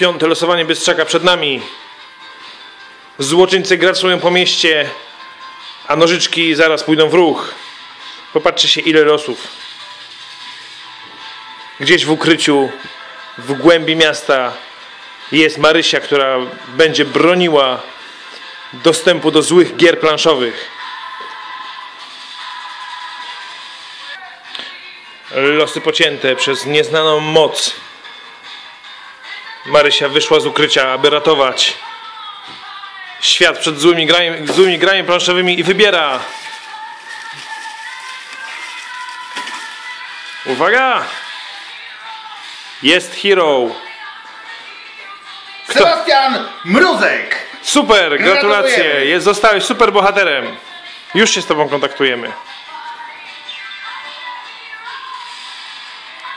Piąte losowanie Bystrzaka przed nami. Złoczyńcy graczują po mieście, a nożyczki zaraz pójdą w ruch. Popatrzcie się ile losów. Gdzieś w ukryciu, w głębi miasta jest Marysia, która będzie broniła dostępu do złych gier planszowych. Losy pocięte przez nieznaną moc. Marysia wyszła z ukrycia, aby ratować świat przed złymi grami, złymi grami planszowymi i wybiera. Uwaga! Jest hero. Sebastian Mruzek! Super, gratulacje. Jest, zostałeś super bohaterem. Już się z tobą kontaktujemy.